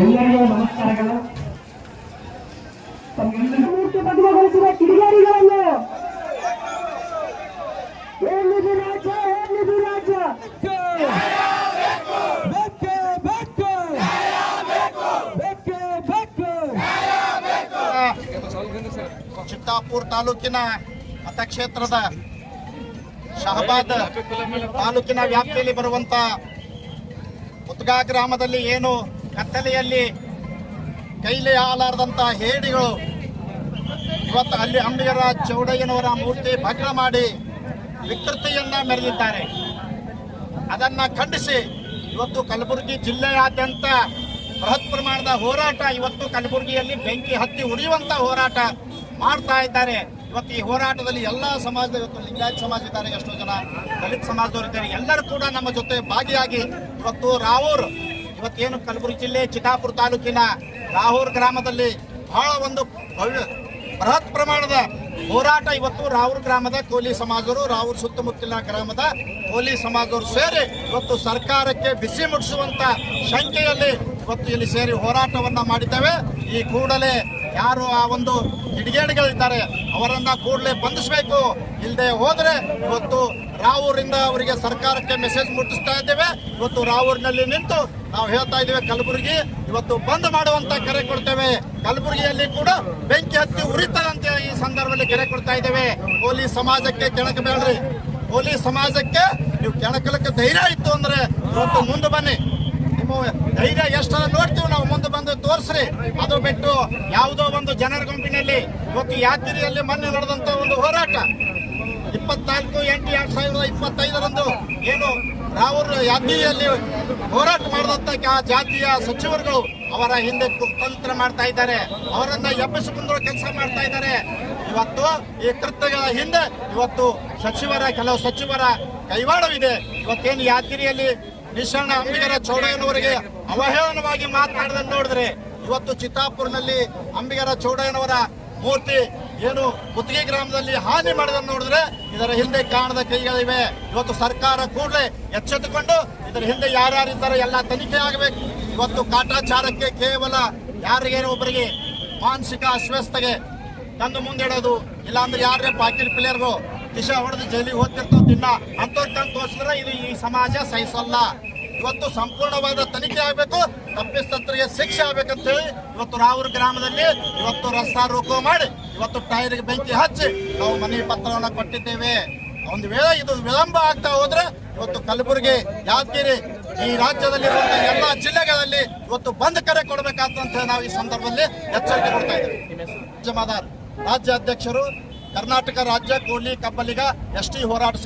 ಎಲ್ಲರಿಗೂ ನಮಸ್ಕಾರಗಳು. ತಮ್ಮೆಲ್ಲರಿಗೂ ಭದ್ರಗೊಳಿಸಿದ ಕಿಡಿಗಾರಿಗಳನ್ನು. ಏನಿದು ರಾಜ ಏನಿದು ರಾಜ ಚಿತ್ತಾಪುರ ತಾಲೂಕಿನ ಮತಕ್ಷೇತ್ರದ ಶಹಬಾದ್ ತಾಲೂಕಿನ ವ್ಯಾಪ್ತಿಯಲ್ಲಿ ಬರುವಂತ ಮುತ್ಗಾ ಗ್ರಾಮದಲ್ಲಿ ಏನು ಕತ್ತಲೆಯಲ್ಲಿ ಕೈಲಿ ಆಲಾರದಂತ ಹೇಡಿಗಳು ಇವತ್ತು ಅಲ್ಲಿ ಅಂಬಿಗರ ಚೌಡಯ್ಯನವರ ಮೂರ್ತಿ ಭಗ್ನ ಮಾಡಿ ವಿಕೃತಿಯನ್ನ ಮೆರೆದಿದ್ದಾರೆ. ಅದನ್ನ ಖಂಡಿಸಿ ಇವತ್ತು ಕಲಬುರಗಿ ಜಿಲ್ಲೆಯಾದ್ಯಂತ ಬೃಹತ್ ಪ್ರಮಾಣದ ಹೋರಾಟ ಇವತ್ತು ಕಲಬುರಗಿಯಲ್ಲಿ ಬೆಂಕಿ ಹತ್ತಿ ಉರಿಯುವಂತ ಹೋರಾಟ ಮಾಡ್ತಾ ಇದ್ದಾರೆ. ಇವತ್ತು ಈ ಹೋರಾಟದಲ್ಲಿ ಎಲ್ಲ ಸಮಾಜದ ಇವತ್ತು ಲಿಂಗಾಯತ್ ಸಮಾಜ ಇದ್ದಾರೆ, ಎಷ್ಟೋ ಜನ ದಲಿತ ಸಮಾಜದವರು ಇದ್ದಾರೆ. ಎಲ್ಲರೂ ಕೂಡ ನಮ್ಮ ಜೊತೆ ಭಾಗಿಯಾಗಿ ಇವತ್ತು ರಾವೂರ್ ಇವತ್ತೇನು ಕಲಬುರಗಿ ಜಿಲ್ಲೆ ಚಿತ್ತಾಪುರ ತಾಲೂಕಿನ ರಾಹೂರ್ ಗ್ರಾಮದಲ್ಲಿ ಬಹಳ ಒಂದು ಬೃಹತ್ ಪ್ರಮಾಣದ ಹೋರಾಟ ಇವತ್ತು ರಾವೂರ್ ಗ್ರಾಮದ ಕೋಲಿ ಸಮಾಜರು, ರಾವೂರ್ ಸುತ್ತಮುತ್ತಲಿನ ಗ್ರಾಮದ ಕೋಲಿ ಸಮಾಜರು ಸೇರಿ ಇವತ್ತು ಸರ್ಕಾರಕ್ಕೆ ಬಿಸಿ ಮುಟ್ಟಿಸುವಂತ ಶಂಕೆಯಲ್ಲಿ ಇವತ್ತು ಇಲ್ಲಿ ಸೇರಿ ಹೋರಾಟವನ್ನ ಮಾಡಿದ್ದೇವೆ. ಈ ಕೂಡಲೇ ಯಾರು ಆ ಒಂದು ಕಿಡಿಗೇಡಿಗಳಿದ್ದಾರೆ, ಅವರನ್ನ ಕೂಡಲೇ ಬಂಧಿಸಬೇಕು. ಇಲ್ಲದೆ ಹೋದ್ರೆ ಇವತ್ತು ರಾವೂರಿಂದ ಅವರಿಗೆ ಸರ್ಕಾರಕ್ಕೆ ಮೆಸೇಜ್ ಮುಟ್ಟಿಸ್ತಾ ಇದ್ದೇವೆ. ಇವತ್ತು ರಾವೂರಿನಲ್ಲಿ ನಿಂತು ನಾವು ಹೇಳ್ತಾ ಇದ್ದೇವೆ, ಕಲಬುರಗಿ ಇವತ್ತು ಬಂದ್ ಮಾಡುವಂತ ಕರೆ ಕೊಡ್ತೇವೆ. ಕಲಬುರಗಿಯಲ್ಲಿ ಕೂಡ ಬೆಂಕಿ ಹತ್ತಿ ಉರಿತಾರಂತ ಈ ಸಂದರ್ಭದಲ್ಲಿ ಕರೆ ಕೊಡ್ತಾ ಇದ್ದೇವೆ. ಪೊಲೀಸ್ ಸಮಾಜಕ್ಕೆ ಕೆಣಕಬೇಡ್ರಿ ಪೊಲೀಸ್ ಸಮಾಜಕ್ಕೆ ನೀವು ಕೆಣಕಲಕ್ಕೆ ಧೈರ್ಯ ಇತ್ತು ಅಂದ್ರೆ ಇವತ್ತು ಮುಂದೆ ಬನ್ನಿ. ನಿಮ್ಮ ಧೈರ್ಯ ಎಷ್ಟರ ತೋರಿಸ್ರಿ ಅದು ಬಿಟ್ಟು ಯಾವುದೋ ಒಂದು ಜನರ ಗುಂಪಿನಲ್ಲಿ ಇವತ್ತು ಯಾದಗಿರಿಯಲ್ಲಿ ಮೊನ್ನೆ ನಡೆದಂತ ಒಂದು ಹೋರಾಟ. ಇಪ್ಪತ್ನಾಲ್ಕು ಎಂಟು ಎರಡ್ ಸಾವಿರದ ಇಪ್ಪತ್ತೈದರಂದು ಏನು ರಾವರು ಯಾದಗಿರಿಯಲ್ಲಿ ಹೋರಾಟ ಮಾಡಿದಂತ ಜಾತಿಯ ಸಚಿವರುಗಳು ಅವರ ಹಿಂದೆ ಕುತಂತ್ರ ಮಾಡ್ತಾ ಇದ್ದಾರೆ. ಅವರನ್ನ ಎಬ್ಬಿಸಿಕೊಂಡು ಕೆಲಸ ಮಾಡ್ತಾ ಇದ್ದಾರೆ. ಇವತ್ತು ಈ ಕೃತ್ಯಗಳ ಹಿಂದೆ ಇವತ್ತು ಸಚಿವರ, ಕೆಲವು ಸಚಿವರ ಕೈವಾಡವಿದೆ. ಇವತ್ತೇನು ಯಾದಗಿರಿಯಲ್ಲಿ ನಿಶಾಣ ಅಂಬಿಗರ ಚೌಡಯ್ಯನವರಿಗೆ ಅವಹೇಳನವಾಗಿ ಮಾತನಾಡದನ್ನು ನೋಡಿದ್ರೆ ಇವತ್ತು ಚಿತ್ತಾಪುರ್ನಲ್ಲಿ ಅಂಬಿಗರ ಚೌಡಯ್ಯನವರ ಮೂರ್ತಿ ಏನು ಮುತ್ತಿಗೆ ಗ್ರಾಮದಲ್ಲಿ ಹಾನಿ ಮಾಡಿದನ್ನು ನೋಡಿದ್ರೆ ಇದರ ಹಿಂದೆ ಕಾಣದ ಕೈಗಳಿವೆ. ಇವತ್ತು ಸರ್ಕಾರ ಕೂಡಲೇ ಎಚ್ಚೆತ್ತುಕೊಂಡು ಇದರ ಹಿಂದೆ ಯಾರ್ಯಾರಿದ್ದಾರೆ ಎಲ್ಲ ತನಿಖೆ ಆಗಬೇಕು. ಇವತ್ತು ಕಾಟಾಚಾರಕ್ಕೆ ಕೇವಲ ಯಾರಿಗೇನೋ ಒಬ್ಬರಿಗೆ ಮಾನಸಿಕ ಅಸ್ವಸ್ಥತೆಗೆ ತಂದು ಮುಂದಿಡೋದು ಇಲ್ಲಾಂದ್ರೆ ಯಾರೇ ಪಾಕಿಟ್ ಪ್ಲೇಯರ್ಗೂ. ದಿಶಾ ಹೊಡೆದು ಜೈಲಿಗೆ ಹೋಗ್ತಿರ್ತಾವ ತಿನ್ನ ಅಂತವ್ರು ತಂದು ತೋರಿಸಿದ್ರೆ ಇದು ಈ ಸಮಾಜ ಸಹಿಸಲ್ಲ. ಇವತ್ತು ಸಂಪೂರ್ಣವಾದ ತನಿಖೆ ಆಗಬೇಕು ತಪ್ಪಿಸ್ತರಿಗೆ ಶಿಕ್ಷೆ ಆಗ್ಬೇಕಂತೇಳಿ ಇವತ್ತು ರಾವೂರು ಗ್ರಾಮದಲ್ಲಿ ಇವತ್ತು ರಸ್ತಾ ರೋಕೋ ಮಾಡಿ ಇವತ್ತು ಟೈರ್ಗೆ ಬೆಂಕಿ ಹಚ್ಚಿ ನಾವು ಮನವಿ ಪತ್ರವನ್ನು ಕೊಟ್ಟಿದ್ದೇವೆ. ಒಂದು ವೇಳೆ ಇದು ವಿಳಂಬ ಆಗ್ತಾ ಹೋದ್ರೆ ಇವತ್ತು ಕಲಬುರಗಿ, ಯಾದಗಿರಿ ಈ ರಾಜ್ಯದಲ್ಲಿ ಎಲ್ಲ ಜಿಲ್ಲೆಗಳಲ್ಲಿ ಇವತ್ತು ಬಂದ್ ಕರೆ ಕೊಡಬೇಕಾದಂತ ನಾವು ಈ ಸಂದರ್ಭದಲ್ಲಿ ಎಚ್ಚರಿಕೆ ಕೊಡ್ತಾ ಇದ್ದೇವೆ. ಜಮಾದಾರ್ ರಾಜ್ಯ ಅಧ್ಯಕ್ಷರು ಕರ್ನಾಟಕ ರಾಜ್ಯ ಕೂಲಿ ಕಬ್ಬಲಿಗ ಎಸ್ ಟಿ ಹೋರಾಟ